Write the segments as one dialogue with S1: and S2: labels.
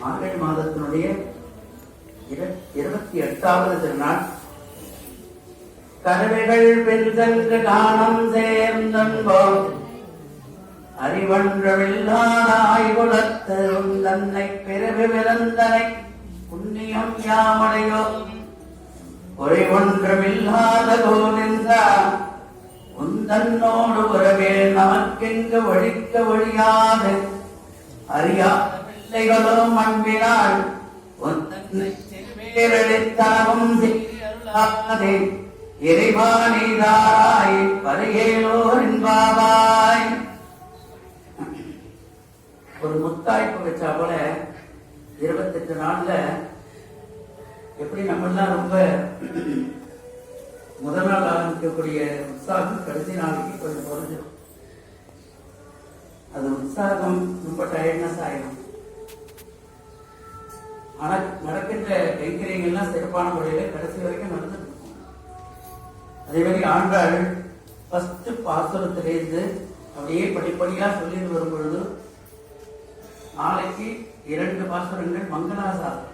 S1: மார்கழி மாதத்தினுடைய இருபத்தி எட்டாவது திருநாள். கருவிகள் பெருதற்கு தானம் சேர்ந்தன்போம். அறிவன்றவில்லாதாய் குலத்தரும் தன்னை பிறகு பிறந்தனை புண்ணியம் யாமடையோ. ஒரே ஒன்றமில்லாத கோவிந்தார் உந்தன்னோடு உறவே நமக்கெங்கு ஒழிக்க ஒழியாது. அறியா பிள்ளைகளும் அன்பினால் உந்தன்னை செய்யாதே செய்யருளாதே இறைவாணிதாராய் பருகேலோர் என்பாவாய். ஒரு முத்தாய்ப்பு வச்சா போல இருபத்தெட்டு நாள்ல எப்படி நம்ம எல்லாம் ரொம்ப முதல் நாள் ஆரம்பிக்கக்கூடிய உற்சாகம் கடைசி நாளைக்கு கொஞ்சம் குறைஞ்சிடும் அது உற்சாகம் ரொம்ப டயர்ட்னஸ் ஆயிடும் ஆனா நடக்கின்ற கைங்கரியங்கள்லாம் சிறப்பான முறையில கடைசி வரைக்கும் நடந்துட்டு இருக்கும் அதே மாதிரி ஆண்டாள் ஃபர்ஸ்ட் பாசுரத்திலிருந்து அப்படியே படிப்படியா சொல்லிட்டு வரும் பொழுது நாளைக்கு இரண்டு பாசுரங்கள் மங்களாசாசனங்கள்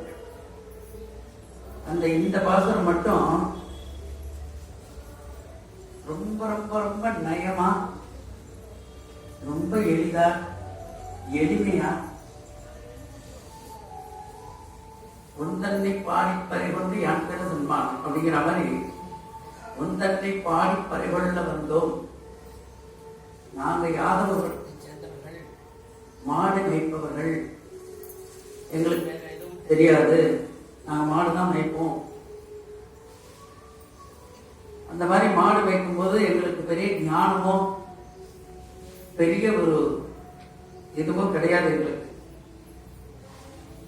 S1: அந்த இந்த பாசுரம் மட்டும் ரொம்ப ரொம்ப ரொம்ப நயமா ரொம்ப எளிதா எளிமையா உந்தன்னை பாடி பறிகொண்டு யான் பெற சன்மான் அப்படிங்கிற மாதிரி உந்தன்னை பாடி பறிகொள்ள வந்தோம். நாங்க யாதவர்களுக்கு சேர்ந்தவர்கள் மாடு மேய்ப்பவர்கள். எங்களுக்கு எதுவும் தெரியாது. நாங்க மாடு தான் மேய்ப்போம். அந்த மாதிரி மாடு மேய்க்கும் போது எங்களுக்கு பெரிய ஞானமோ பெரிய ஒரு எதுவும் கிடையாது எங்களுக்கு.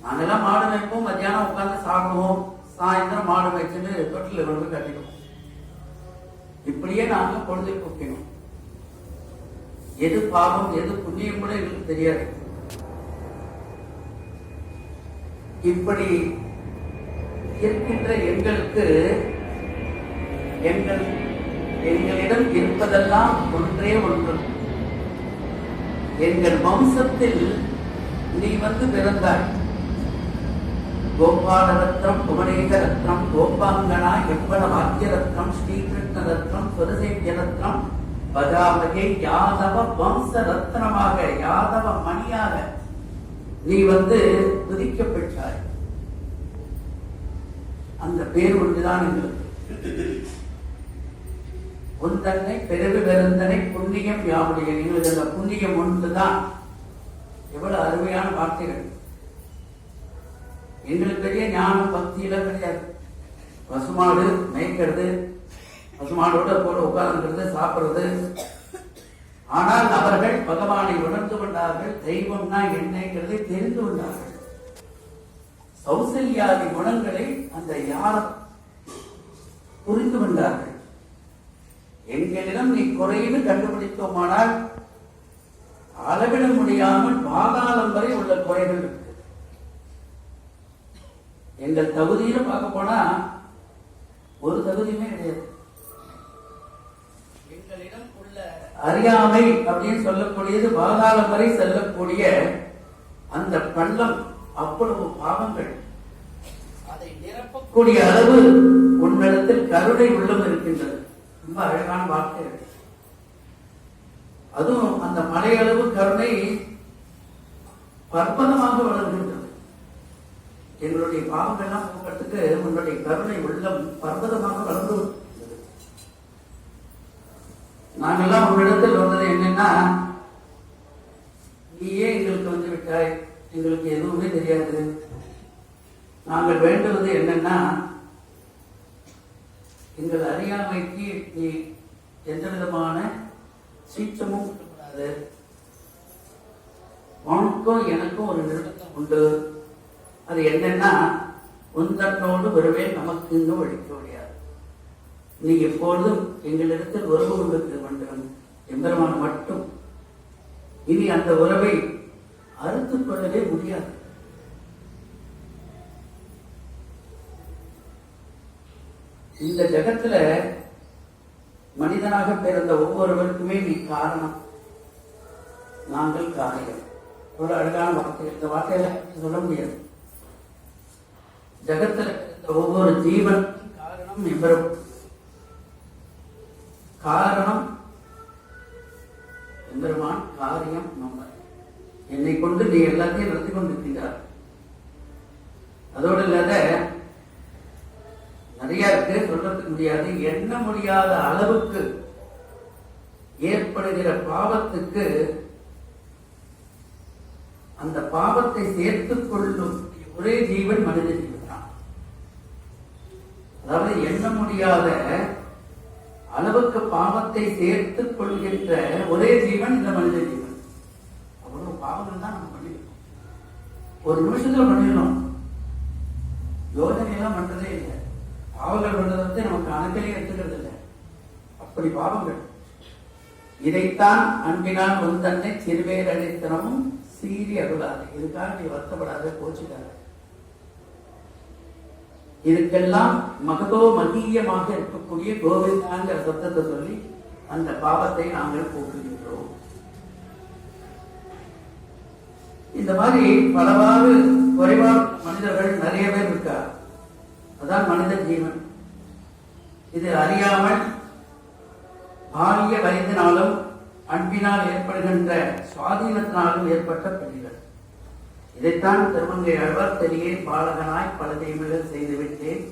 S1: நாங்கெல்லாம் மாடு வைப்போம் மத்தியானம் உட்கார்ந்து சாப்பிடுவோம். சாயந்தரம் மாடு மேய்ச்சுன்னு தொட்டில் கொண்டு கட்டிடுவோம். இப்படியே நாங்க பொழுதை போக்கணும் எது பாவம் எது புண்ணியம் கூட எங்களுக்கு தெரியாது. இப்படி இருக்கின்ற எங்களுக்கு எங்கள் எங்களிடம் இருப்பதெல்லாம் ஒன்றே ஒன்று. எங்கள் வம்சத்தில் நீ வந்து பிறந்தாய். கோபால ரத்னம் குமரேக ரத்னம் கோபாங்கனா எப்பட வாக்கிய ரத்னம் ஸ்ரீகிருஷ்ண ரத்னம் சுரசேவிய ரத்னம் பதாமகே யாதவ வம்ச ரத்னமாக யாதவ மணியாக நீ வந்து துதிக்கப்பட்டாய் அந்த பேர் ஒன்றுதான் எங்களுக்கு. உந்தன்னை பிறகு பெருந்தனை புண்ணியம் யாவுடைய எங்களுக்கு அந்த புண்ணியம் ஒன்றுதான். எவ்வளவு அருமையான வார்த்தைகள். எங்களுக்கு பெரிய ஞானம் பக்தி எல்லாம் கிடையாது. பசுமாடு மேய்க்கிறது பசுமாடோட போல உட்கார்ந்துக்கிறது சாப்பிடுறது. ஆனால் அவர்கள் பகவானை உணர்ந்து கொண்டார்கள். தெய்வம்னா என்னங்கிறதை தெரிந்து கொண்டார்கள். சௌசல்யாதி குணங்களை அந்த யார் புரிந்து கொண்டார்கள்? எங்களிடம் நீ குறைன்னு கண்டுபிடித்தோமானால் அளவிட முடியாமல் பாதாளம் வரை உள்ள குறைகள் எங்கள் தகுதியில பார்க்க போனா ஒரு தகுதியுமே கிடையாது. எங்களிடம் உள்ள அறியாமை அப்படின்னு சொல்லக்கூடியது பாதாளம் வரை செல்லக்கூடிய அந்த பள்ளம் அவ்வளவு பாவங்கள். அதை நிரப்பக்கூடிய அளவு உன்னிடத்தில் கருணை உள்ளம் இருக்கின்றது. ரொம்ப அழகான வார்த்தை அதுவும் அந்த மலையளவு கருணை பர்வதமாக வளர்கின்றது. எங்களுடைய பாவங்கள்லாம் போக்கிறதுக்கு உங்களுடைய கருணை உள்ளம் பர்வதமாக வளர்ந்து நாங்கெல்லாம் உங்களிடத்தில் வந்தது என்னன்னா நீயே எங்களுக்கு வந்து விட்டாய் எங்களுக்கு எதுவுமே தெரியாது. நாங்கள் வேண்டுவது என்னன்னா எங்கள் அறியாமைக்கு நீ எந்த விதமான சீற்றமும் கூடாது உனக்கும் எனக்கும் ஒரு நிறுத்தம் உண்டு. அது என்னன்னா உந்தன்னோடு வருவே நமக்கு இன்னும் ஒழிக்க முடியாது. நீ எப்பொழுதும் எங்களிடத்தில் உறவு கொண்டிருக்க வேண்டும் எம்பெருமான் மட்டும். இனி அந்த உறவை அறுத்துக் கொள்ளவே முடியாது. இந்த ஜகத்துல மனிதனாக பிறந்த ஒவ்வொருவருக்குமே நீ காரணம். நாங்கள் காரியம் ஒரு அழகான வார்த்தை. இந்த வார்த்தையில சொல்ல முடியாது. ஜகத்துல ஒவ்வொரு ஜீவன் காரணம் எம்பெரும் காரணம் எம்பெருமான் காரியம் நம்ம. என்னை கொண்டு நீ எல்லாத்தையும் நடத்தி கொண்டிருக்கிறார் அதோடு இல்லாத நிறைய இருக்கு சொல்றதுக்கு முடியாது. எண்ண முடியாத அளவுக்கு ஏற்படுகிற பாவத்துக்கு அந்த பாவத்தை சேர்த்துக் கொள்ளும் ஒரே ஜீவன் மனித ஜீவன் தான் அதாவது எண்ண முடியாத அளவுக்கு பாவத்தை சேர்த்துக் கொள்கின்ற ஒரே ஜீவன் இந்த மனித ஜீவன். அவ்வளவு பாவங்கள் தான் நம்ம பண்ணிருக்கோம் ஒரு நிமிஷத்துல பண்ணிடணும். யோசனை எல்லாம் பண்றதே இல்லை. பாவங்கள் பண்றதை நமக்கு கணக்கிலே எடுத்துக்கிறது இல்லை. அப்படி பாவங்கள். இதைத்தான் அன்பினால் உன் தன்னை சிறுவேர் அழைத்தனமும் சீறி அருளாது. இதுக்காக நீ வருத்தப்படாத போச்சுக்காத இதுக்கெல்லாம் மகதோ மகியமாக இருக்கக்கூடிய கோவிந்தாங்கிற சத்தத்தை சொல்லி அந்த பாவத்தை நாங்கள் போக்குகின்றோம் இந்த மாதிரி பலவாறு குறைவா மனிதர்கள் நிறைய பேர் இருக்கார். அதான் மனித ஜீவன். இது அறியாமல் பாலிய வயதினாலும் அன்பினால் ஏற்படுகின்ற சுவாதீனத்தினாலும் ஏற்பட்ட பிள்ளைகள் இதைத்தான் திருமங்கை அழ்வார் பெரிய பாலகனாய் பல தீமைகள் செய்துவிட்டேன்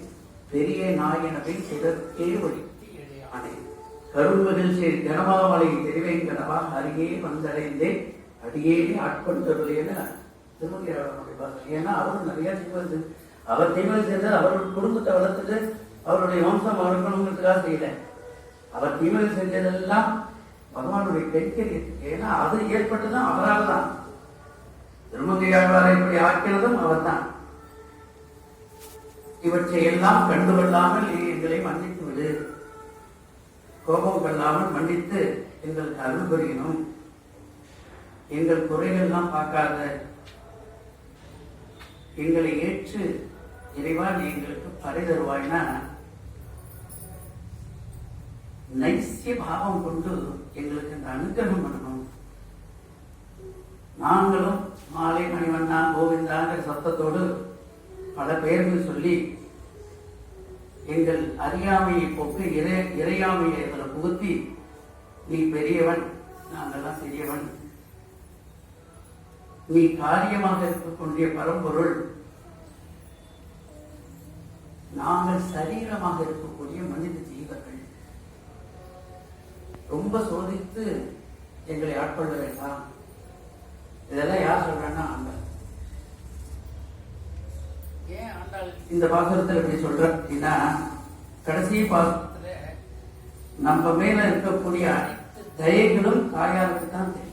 S1: பெரிய நாயனவை சிதற்கே ஒழித்து இடையானே கரும்புகள் சேர் கனமாவளை தெரிவேங்கனவா அருகே வந்தடைந்தேன். அடியே ஆட்கொண்டருளேன்னு திருமங்கை அழ்வார் பாருங்க ஏன்னா அவரும் நிறைய தீமைகள் செஞ்சு- அவர் தீமைகள் செஞ்சது அவருடைய குடும்பத்தை வளர்த்துட்டு அவருடைய வம்சம் வளர்க்கணுங்கிறதுக்காக செய்யல. அவர் தீமைகள் செஞ்சதெல்லாம் பகவானுடைய கைக்கரியத்துக்கு ஏன்னா அது ஏற்பட்டதும் அவரால் தான். திருமங்கையாழ்வாரை இப்படி ஆக்கினதும் அவர்தான். இவற்றை எல்லாம் கண்டுகொள்ளாமல் நீ எங்களை மன்னித்து விடு. கோபம் கொள்ளாமல் மன்னித்து எங்களுக்கு அருள் புரியணும். எங்கள் குறைகள்லாம் பார்க்காத. எங்களை ஏற்று இறைவா நீ எங்களுக்கு பறை தருவாய்னா நைசிய பாவம் கொண்டு எங்களுக்கு இந்த அனுகிரகம் பண்ணணும். நாங்களும் மாலை மணிவண்ணா கோவிந்தாங்கிற சத்தத்தோடு பல பெயர்கள் சொல்லி எங்கள் அறியாமையை போக்கு இறை இறையாமையை அதில் புகுத்தி நீ பெரியவன் நாங்கள்லாம் சிறியவன். நீ காரியமாக இருக்கக்கூடிய பரம்பொருள் நாங்கள் சரீரமாக இருக்கக்கூடிய மனித ஜீவர்கள். ரொம்ப சோதித்து எங்களை ஆட்கொள்ள வேண்டாம். இதெல்லாம் யார் சொல்றான்னா ஆண்டாள் ஏன் ஆண்டாள்? இந்த பாசுரத்தில் இப்படி சொல்ற அப்படின்னா கடைசி பாசுரத்துல நம்ம மேல இருக்கக்கூடிய அனைத்து தயைகளும் தாயாருக்கு தான் தெரியும்.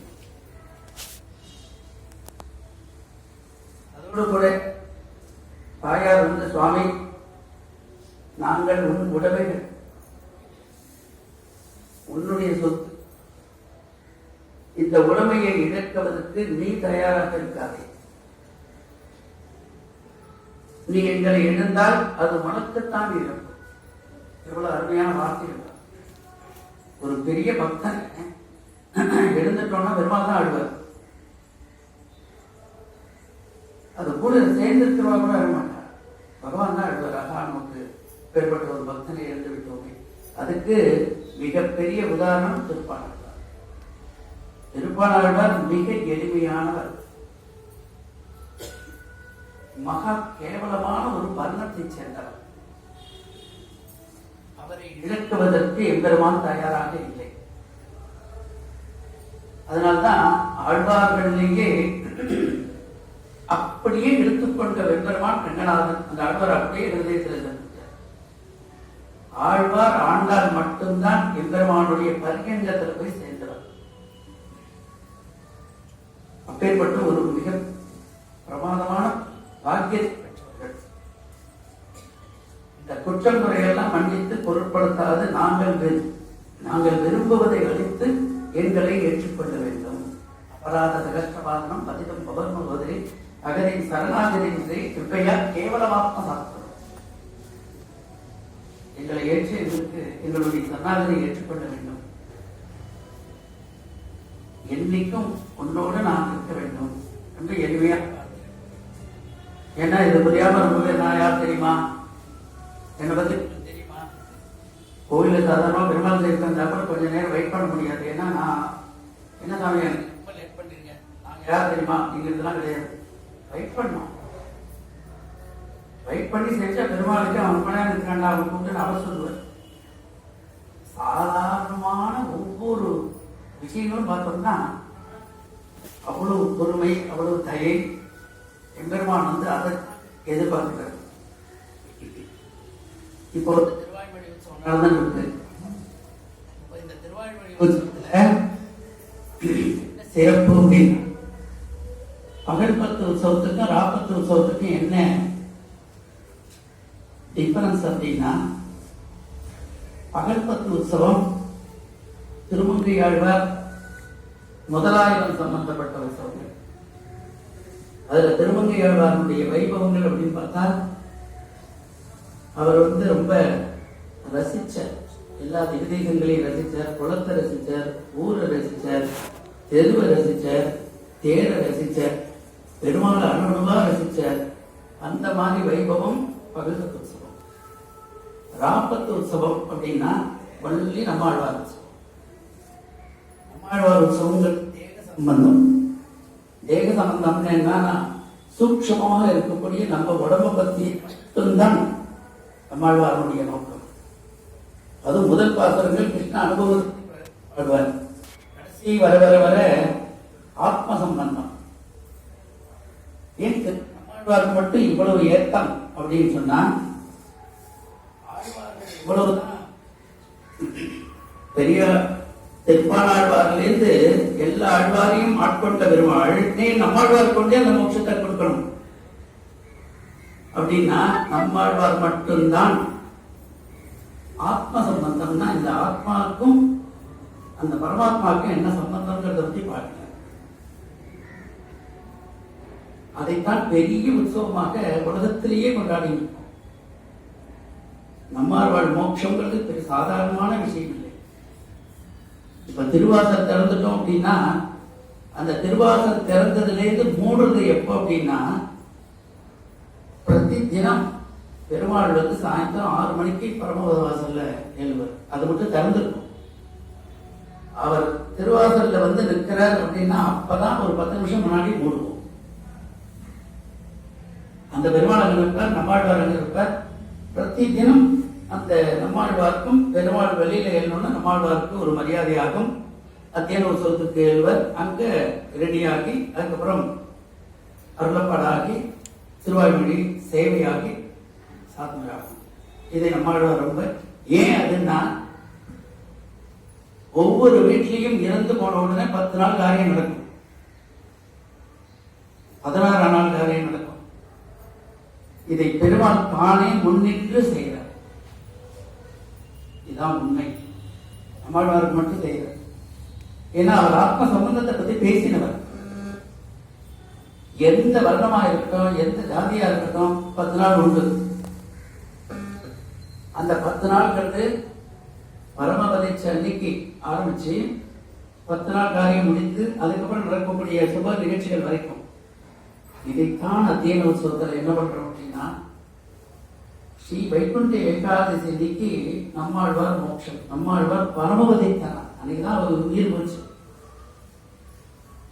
S1: அதோடு கூட தாயார் வந்து சுவாமி நாங்கள் உன் உடமைகள். உன்னுடைய சொத்து. இந்த உடமையை கேட்பதற்கு நீ தயாராக இருக்காதே. நீ எங்களை எழுந்தால் அது உனக்குத்தான் இழக்கும் எவ்வளவு அருமையான வார்த்தைகள். ஒரு பெரிய பக்தன் எழுந்துட்டோம்னா பெருமாள் தான் ஆடுவார். அது கூட சேர்ந்திருக்கிறவா கூட அழ மாட்டார். பகவான் தான் ஆடுவார். ஆகா நமக்கு பேர்பட்ட ஒரு பக்தனை எழுந்து விட்டோமே அதுக்கு மிகப்பெரிய உதாரணம் திருப்பாளர் அன்பானவர் மிக எளிமையானவர். மகா கேவலமான ஒரு வர்ணத்தை சேர்ந்தவர். அவரை இழக்குவதற்கு எம்பெருமான் தயாராக இல்லை. அதனால்தான் ஆழ்வார்களிலேயே அப்படியே எடுத்துக்கொண்ட வெம்பெருமான் ரங்கநாதன் அந்த ஆழ்வார் அப்படியே இருதயத்தில் ஆழ்வார் ஆண்டால் மட்டும்தான் எம்பெருமானுடைய பரிகண்டத்தில் போய் அப்பேற்பட்ட ஒரு மிக பிரமாதமான பாக்கிய பெற்றவர்கள். இந்த குற்றம் குறையெல்லாம் மன்னித்து பொருட்படுத்தாது நாங்கள் நாங்கள் விரும்புவதை அளித்து எங்களை ஏற்றுக்கொள்ள வேண்டும். அபராத சகஸ்டபாதனம் பதிதம் பவர்மபோதரி அகரின் சரணாகதி கிருப்பையா கேவலமாத்ம சாஸ்திரம் எங்களை ஏற்று எங்களுக்கு எங்களுடைய சரணாகதி ஏற்றுக்கொள்ள வேண்டும். என்னைக்கும் உன்னோடு நான் இருக்க வேண்டும் இனிமையா ஏன்னா இது புரியாம ரொம்பவே நான் யார் தெரியுமா? என்னை பத்தி தெரியுமா கோவிலில் சாதாரணமாக பெருமாள் சேர்த்து வந்தா கூட கொஞ்ச நேரம் வெயிட் பண்ண முடியாது. ஏன்னா நான் என்ன சாமி? எனக்கு ரொம்ப லேட் பண்ணிருங்க நாங்கள் யார் தெரியுமா? அப்படிங்கிறதுலாம் கிடையாது. வெயிட் பண்ணோம் வெயிட் பண்ணி செஞ்சா பெருமாளுக்கு அவன் மணி இருக்காண்டா அவன் கூப்பிட்டு அவர் சொல்லுவேன் சாதாரண விஷயங்களும் பார்த்தோம்னா அவ்வளவு பொறுமை அவ்வளவு தயை எம்பெருமான் வந்து அதை எதிர்பார்க்கிறார். இப்போ திருவாய்மொழி உற்சவம் இருக்கு இந்த திருவாய்மொழி உற்சவத்துல என்ன சிறப்பு அப்படின்னு பகல் பத்து உற்சவத்துக்கும் ராப்பத்து உற்சவத்துக்கும் என்ன டிஃபரன்ஸ் அப்படின்னா பகல் பத்து உற்சவம் திருமங்கை ஆழ்வார் முதலாயிரம் சம்பந்தப்பட்ட உற்சவங்கள் அதுல திருமங்கை ஆழ்வாருடைய வைபவங்கள் அப்படின்னு பார்த்தா அவர் வந்து ரொம்ப ரசிச்சார். எல்லா திகதீகங்களையும் ரசிச்சார் குளத்தை ரசிச்சார் ஊரை ரசிச்சார் தெருவை ரசிச்சார் தேரை ரசிச்சார் பெருமாள் அணுவா ரசிச்சார். அந்த மாதிரி வைபவம் பகிர்ந்த உற்சவம். ராப்பத்து உற்சவம் அப்படின்னா வள்ளி நம்மாழ்வார் உற்சவம். நம்மாழ்வார் உற்சவங்கள் தேக சம்பந்தம் தேக சம்பந்தம்னு என்னன்னா சூட்சமாக இருக்கக்கூடிய நம்ம உடம்ப பத்தி மட்டும்தான் நம்மாழ்வாருடைய நோக்கம் அது முதல் பாத்திரங்கள் கிருஷ்ண அனுபவத்தை கடைசி வர வர வர ஆத்ம சம்பந்தம் ஏன் திரு- நம்மாழ்வாருக்கு மட்டும் இவ்வளவு ஏத்தம் அப்படின்னு சொன்னா இவ்வளவுதான் பெரிய திருப்பாணாழ்வாரிலிருந்து எல்லா ஆழ்வாரையும் ஆட்கொண்ட பெருமாள் நீ நம்மாழ்வார் கொண்டே அந்த மோட்சத்தை கொடுக்கணும். அப்படின்னா நம்மாழ்வார் மட்டும்தான் ஆத்ம சம்பந்தம்னா இந்த ஆத்மாவுக்கும் அந்த பரமாத்மாவுக்கும் என்ன சம்பந்தம்ங்கிறத பத்தி பார்க்கல அதைத்தான் பெரிய உற்சவமாக உலகத்திலேயே கொண்டாடி இருக்கோம் நம்மாழ்வாழ் மோட்சங்கிறது பெரிய சாதாரணமான விஷயம். இப்போ திருவாசல் திறந்துட்டோம் அப்படின்னா அந்த திருவாசல் திறந்ததுலேருந்து மூடுறது எப்போ அப்படின்னா பிரதி தினம் பெருமாள் வந்து சாயந்தரம் ஆறு மணிக்கு பரமபத வாசல்ல எழுவர். அது மட்டும் திறந்துருக்கும். அவர் திருவாசல்ல வந்து நிற்கிறார் அப்படின்னா அப்பதான் ஒரு பத்து நிமிஷம் முன்னாடி மூடுவோம். அந்த பெருமாள் அங்கே இருப்பார் நம்மாழ்வார் அங்கே இருப்பார். பிரதி தினம் அந்த நம்மாழ்வார்க்கும் பெருமாள் வெளியில எழுணும்னா நம்மாழ்வார்க்கு ஒரு மரியாதையாகும். அத்தியன உற்சவத்துக்கு எழுவர். அங்க ரெடியாகி அதுக்கப்புறம் அருளப்பாடாகி திருவாய்மொழி சேவையாகி சாத்தனராகும். இதை நம்மாழ்வார் ரொம்ப. ஏன் அதுன்னா ஒவ்வொரு வீட்லையும் இறந்து போன உடனே பத்து நாள் காரியம் நடக்கும். பதினாறாம் நாள் காரியம் நடக்கும். இதை பெருமாள் தானே முன்னின்று செய்ய இதான் உண்மை நம்மாழ்வாருக்கு மட்டும் செய்கிறார் ஏன்னா அவர் ஆத்ம சம்பந்தத்தை பத்தி பேசினவர். எந்த வர்ணமா இருக்கட்டும் எந்த ஜாதியா இருக்கட்டும் பத்து நாள் உண்டு. அந்த பத்து நாள்ங்கிறது பரமபதிச்ச அன்னைக்கு ஆரம்பிச்சு பத்து நாள் காரியம் முடித்து அதுக்கப்புறம் நடக்கக்கூடிய சுப நிகழ்ச்சிகள் வரைக்கும். இதைத்தான் அத்தியன உற்சவத்தில் என்ன பண்றோம் அப்படின்னா ஸ்ரீ வைகுண்ட ஏகாதசி நம்மாழ்வார் மோட்சம் நம்மாழ்வார் பரமபதித்தார் அன்னைக்குதான் அவர் உயிர் போச்சு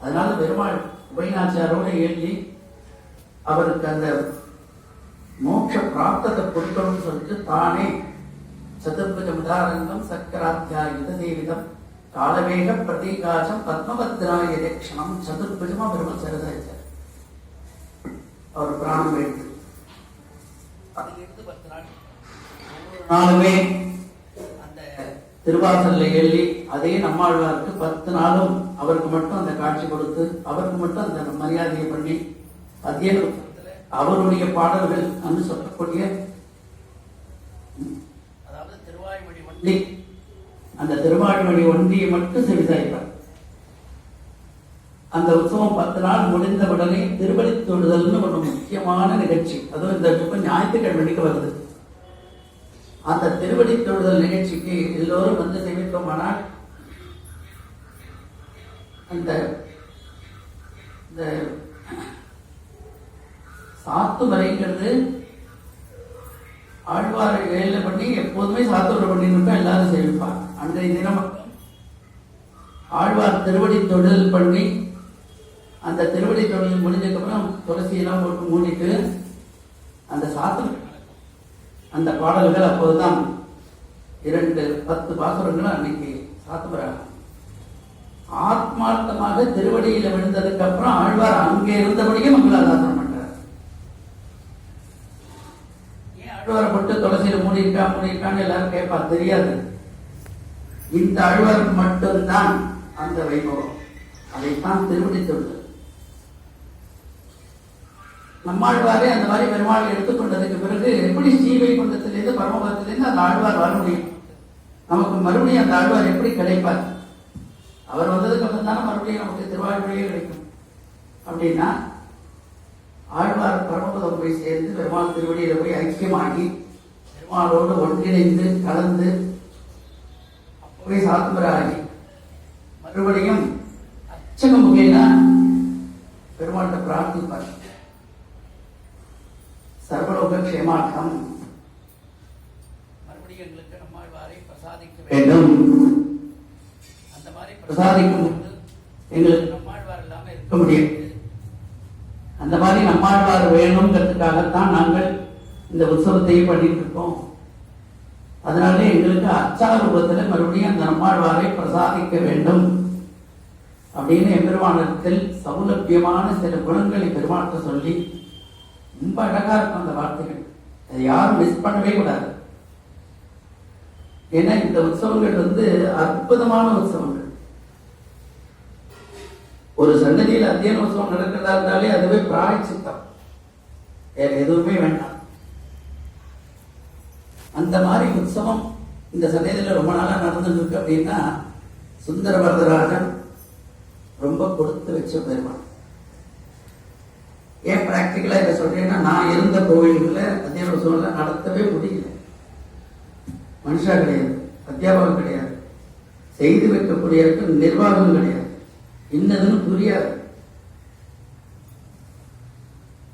S1: அதனால பெருமாள் உபயநாச்சாரோட எழுதி அவருக்கு அந்த மோட்ச பிராப்தத்தை கொடுக்கணும்னு சொல்லிட்டு தானே சதுர்புஜ உதாரங்கம் சக்கராத்தியாயுத தேவிதம் காலவேக பிரதீகாசம் பத்மபத்ராய லட்சணம் சதுர்புஜமா பெருமாள் சரிதாச்சார் அவர் பிராணம் எடுத்து அதிலிருந்து பத்து நாள். நாளுமே அந்த திருவாசல்ல எழுதி அதே நம்மாழ்வாருக்கு பத்து நாளும் அவருக்கு மட்டும் அந்த காட்சி கொடுத்து அவருக்கு மட்டும் அந்த மரியாதையை பண்ணி உற்சவத்துல அவருடைய பாடல்கள் என்று சொல்லக்கூடிய அதாவது திருவாய்மொழி ஒண்டி அந்த திருவாய்மொழி ஒன்றியை மட்டும் செவிசாய்ப்பார். அந்த உற்சவம் பத்து நாள் முடிந்த உடனே திருவடி தொடுதல்னு ஒரு முக்கியமான நிகழ்ச்சி. அதுவும் இந்த இப்ப ஞாயிற்றுக்கிழமைக்கு வருது. அந்த திருவடி தொடுதல் நிகழ்ச்சிக்கு எல்லோரும் வந்து சேமித்தோமானால் அந்த இந்த சாத்து மறைங்கிறது ஆழ்வாரை வேலை பண்ணி எப்போதுமே சாத்துவரை பண்ணிட்டு எல்லாரும் சேமிப்பார் அன்றைய தினம் ஆழ்வார் திருவடி தொழில் பண்ணி அந்த திருவடி தொழில் முடிஞ்சதுக்கப்புறம் துளசியெல்லாம் போட்டு மூடிட்டு அந்த சாத்து அந்த பாடல்கள் அப்போதுதான் இரண்டு பத்து பாசுரங்களும் அன்னைக்கு சாத்துமராக ஆத்மார்த்தமாக திருவடியில விழுந்ததுக்கு அப்புறம் ஆழ்வார் அங்கே இருந்தபடியே மங்களாதாசனம் பண்றார். ஏன் ஆழ்வாரை போட்டு துளசியில மூடி இருக்கா இருக்கான்னு எல்லாரும் கேட்பா தெரியாது. இந்த ஆழ்வாருக்கு மட்டும்தான் அந்த வைபவம். அதைத்தான் திருவடி தொழுது நம்மாழ்வாரே அந்த மாதிரி பெருமாளை எடுத்துக்கொண்டதுக்கு பிறகு எப்படி ஸ்ரீவைகுண்டத்திலிருந்து பரமபதத்திலேருந்து அந்த ஆழ்வார் வர முடியும்? நமக்கு மறுபடியும் அந்த ஆழ்வார் எப்படி கிடைப்பார்? அவர் வந்ததுக்கு அப்புறம் தானே மறுபடியும் நமக்கு திருவாழ்வழியே கிடைக்கும். அப்படின்னா ஆழ்வார் பரமபதம் போய் சேர்ந்து பெருமாள் திருவடியில போய் ஐக்கியமாகி பெருமாளோடு ஒன்றிணைந்து கலந்து அப்பவே சாத்துமராகி மறுபடியும் அச்சகம் முகைனா பெருமாள்கிட்ட பிரார்த்திப்பார். சர்வலோக க்ஷேமார்த்தம் அந்த மாதிரி பிரசாதிக்கும் எங்களுக்கு நம்மாழ்வார் இல்லாம இருக்க முடியாது. அந்த மாதிரி நம்மாழ்வார் வேணுங்கிறதுக்காகத்தான் நாங்கள் இந்த உற்சவத்தையே பண்ணிட்டு இருக்கோம். அதனால எங்களுக்கு அச்சா ரூபத்துல மறுபடியும் அந்த நம்மாழ்வாரை பிரசாதிக்க வேண்டும். அப்படின்னு எம்பெருமானத்தில் சௌலபியமான சில குணங்களை பெருமாட்ட சொல்லி ரொம்ப அழகா இருக்கும் அந்த வார்த்தைகள். அதை யாரும் மிஸ் பண்ணவே கூடாது. ஏன்னா இந்த உற்சவங்கள் வந்து அற்புதமான உற்சவங்கள். ஒரு சன்னதியில் அத்தியன உற்சவம் நடக்கிறதா இருந்தாலே அதுவே பிராயச்சித்தம். வேற எதுவுமே வேண்டாம். அந்த மாதிரி உற்சவம் இந்த சன்னதியில் ரொம்ப நாளா நடந்துட்டு இருக்கு அப்படின்னா சுந்தர வரதராஜன் ரொம்ப கொடுத்து வச்ச பெருமாள் ஏன் இதை சொல்றேன்னா நான் இருந்த கோவில்களை அத்தியாபக சூழ்நிலை நடத்தவே முடியல. மனுஷா கிடையாது அத்தியாபகம் கிடையாது. செய்து வைக்கக்கூடிய நிர்வாகம் கிடையாது. என்னதுன்னு புரியாது.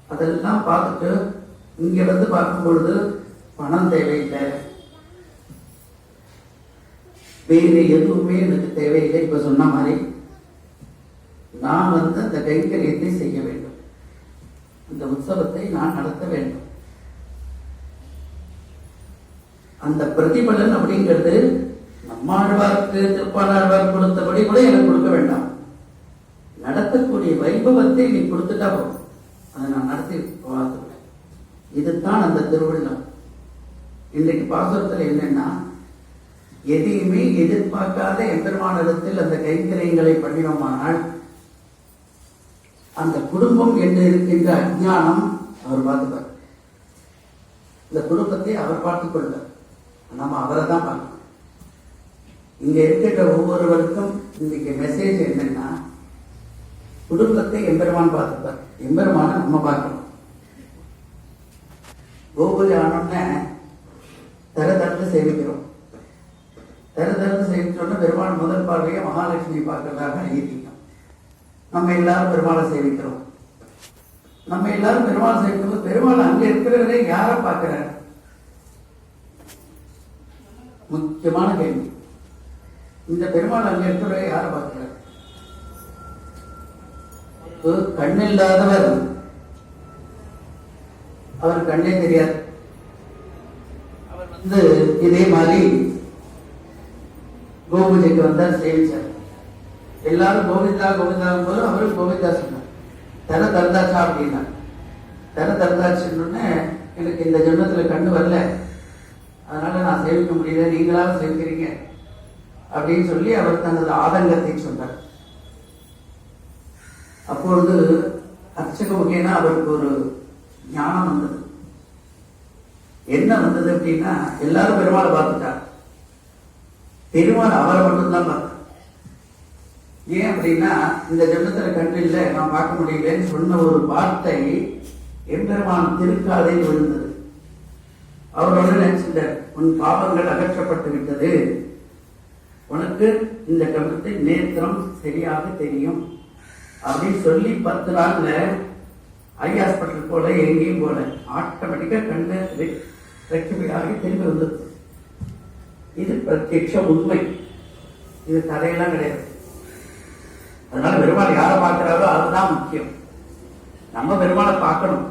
S1: அதெல்லாம் பார்த்துட்டு இங்க பார்க்கும் பொழுது பணம் தேவையில்லை. வேறு எதுவுமே எனக்கு தேவையில்லை இப்ப சொன்ன மாதிரி. நான் வந்து அந்த கைங்கரியத்தை செய்ய வேண்டும். இந்த உற்சவத்தை நான் நடத்த வேண்டும். அந்த பிரதிபலன் அப்படிங்கிறது நம்மாழ்வார்க்கு திருப்பாணாழ்வார் கொடுத்தபடி கூட எனக்கு கொடுக்க வேண்டாம். நடத்தக்கூடிய வைபவத்தை நீ கொடுத்துட்டா போதும். அதை நான் நடத்தி பார்த்துக்கிறேன். இதுதான் அந்த திருவிழா. இன்றைக்கு பாசுரத்தில் என்னன்னா எதையுமே எதிர்பார்க்காத எம்பெருமானத்தில் அந்த கைங்கரியங்களை பண்ணினோமானால் அந்த குடும்பம் என்று இருக்கின்ற அஜானம் அவர் பார்த்துப்பார். இந்த குடும்பத்தை அவர் பார்த்துக் கொள்வார். நம்ம அவரை தான் பார்க்கணும். இங்க இருக்கின்ற ஒவ்வொருவருக்கும் இன்னைக்கு மெசேஜ் என்னன்னா குடும்பத்தை எம்பெருமான் பார்த்துப்பார். எம்பெருமான நம்ம பார்க்கணும். கோபுரி ஆனோடனே தர தரத்து சேவிக்கிறோம் தர தரத்து சேவிச்சோன்னா பெருமான் முதல் பார்வையை மகாலட்சுமி பார்க்கறதாக எழுதிட்டோம் நம்ம எல்லாரும் பெருமாளை சேவிக்கிறோம். நம்ம எல்லாரும் பெருமாள் சேவிக்கும் பெருமாள் அங்க இருக்கிறவரே யாரை பார்க்கிறார்? முக்கியமான கேள்வி. இந்த பெருமாள் அங்க இருக்கிறவரை யாரை பார்க்கிறார்? கண் இல்லாதவர். அவர் கண்ணே தெரியாது. அவர் வந்து இதே மாதிரி கோபூஜைக்கு வந்தார் சேவிச்சார். எல்லாரும் கோவிந்தா கோவிந்தா போது அவரும் கோவிந்தா சொன்னார். தர தந்தாச்சா அப்படின்னா. தர தந்தாச்சுன்னு எனக்கு இந்த ஜென்மத்துல கண்ணு வரல. அதனால நான் சேவிக்க முடியல. நீங்களாக சேவிக்கிறீங்க அப்படின்னு சொல்லி அவர் தனது ஆதங்கத்தை சொன்னார். அப்பொழுது அர்ச்சக முகேனா அவருக்கு ஒரு ஞானம் வந்தது. என்ன வந்தது அப்படின்னா எல்லாரும் பெருமாளை பார்த்துட்டார். பெருமாள் அவரை மட்டும்தான் பார்த்தார். ஏன் அப்படின்னா இந்த ஜென்மத்துல கண்டு இல்லை நான் பார்க்க முடியலன்னு சொன்ன ஒரு வார்த்தை எம்பெருமான் திருக்காதையில் விழுந்தது. அவரோட நினைச்சிட்டார் உன் பாவங்கள் அகற்றப்பட்டு விட்டது. உனக்கு இந்த கருத்தை நேத்திரம் சரியாக தெரியும். அப்படின்னு சொல்லி பத்து நாள்ல ஐ ஹாஸ்பிட்டல் போல எங்கேயும் போல ஆட்டோமேட்டிக்கா கண்ணு ரெக்டிஃபை தெரிஞ்சு திரும்பி இது பிரத்யட்ச உண்மை. இது கதையெல்லாம் கிடையாது. அதனால பெருமாள் யாரை பார்க்கிறாரோ அதுதான் முக்கியம். நம்ம பெருமாளை பார்க்கணும்.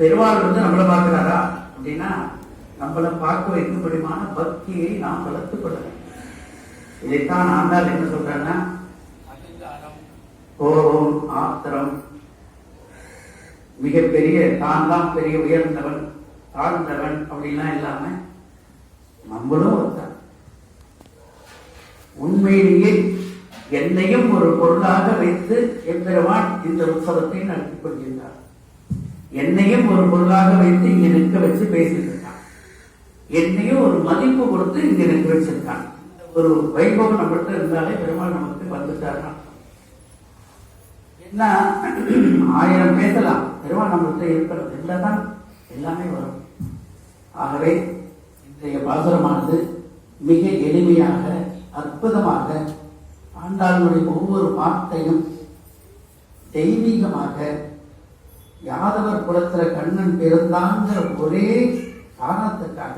S1: பெருமாள் வந்து நம்மளை பார்க்கிறாரா? அப்படின்னா நம்மளை பார்க்க வைக்கும்படியான பக்தியை நாம் வளர்த்துக் கொள்ளணும் இதைத்தான் ஆண்டாள் என்ன சொல்றேன்னா கோபம் ஆத்திரம் மிகப்பெரிய தான் தான் பெரிய உயர்ந்தவன் தாழ்ந்தவன் அப்படின்லாம் இல்லாம நம்மளும் ஒருத்தன். உண்மையிலேயே என்னையும் ஒரு பொருளாக வைத்து எம்பெருமான் இந்த உற்சவத்தை நடத்தி கொண்டிருந்தார். என்னையும் ஒரு பொருளாக வைத்து இங்க நிற்க வச்சு பேசிட்டு இருக்கான் என்னையும் ஒரு மதிப்பு கொடுத்து இங்க நிற்க வச்சிருக்கான். ஒரு வைபவம் நம்மகிட்ட இருந்தாலே பெருமாள் நமக்கு வந்துட்டாருன்னா என்ன? ஆயிரம் பேசலாம். பெருமாள் நம்மகிட்ட இருக்கிறது. இல்லைதான். எல்லாமே வரும். ஆகவே இன்றைய பாசுரமானது மிக எளிமையாக அற்புதமாக ஆண்டாளுடைய ஒவ்வொரு வார்த்தையும் தெய்வீகமாக யாதவர் குலத்துல கண்ணன் பிறந்தாங்கிற ஒரே காரணத்துக்காக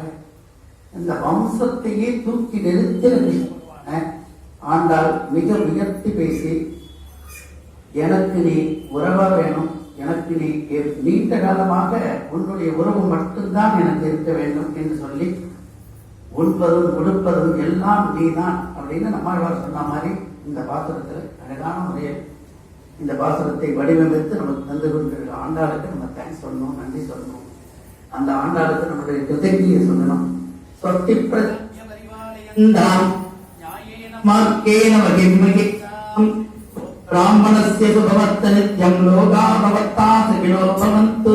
S1: இந்த வம்சத்தையே தூக்கி நிறுத்தின ஆண்டாள் மிக உயர்த்தி பேசி எனக்கு நீ உறவா வேணும் எனக்கு நீ நீண்ட காலமாக உன்னுடைய உறவு மட்டும்தான் எனக்கு இருக்க வேண்டும் என்று சொல்லி உண்பதும் உடுப்பதும் எல்லாம் நீதான் அப்படின்னு நம்மாழ்வார் சொன்ன மாதிரி இந்த பாசுரத்தில் அழகான முறையில் இந்த பாசுரத்தை வடிவமைத்து நமக்கு தந்து கொண்டிருக்கிற ஆண்டாளுக்கு நம்ம தேங்க்ஸ் சொல்லணும் நன்றி சொல்லணும். அந்த ஆண்டாளுக்கு நம்முடைய கிருதஜியை சொல்லணும். சொத்தி பிராமணஸ்ய சுபவத்த நித்யம் லோகா பவத்தா சகிலோ பவந்து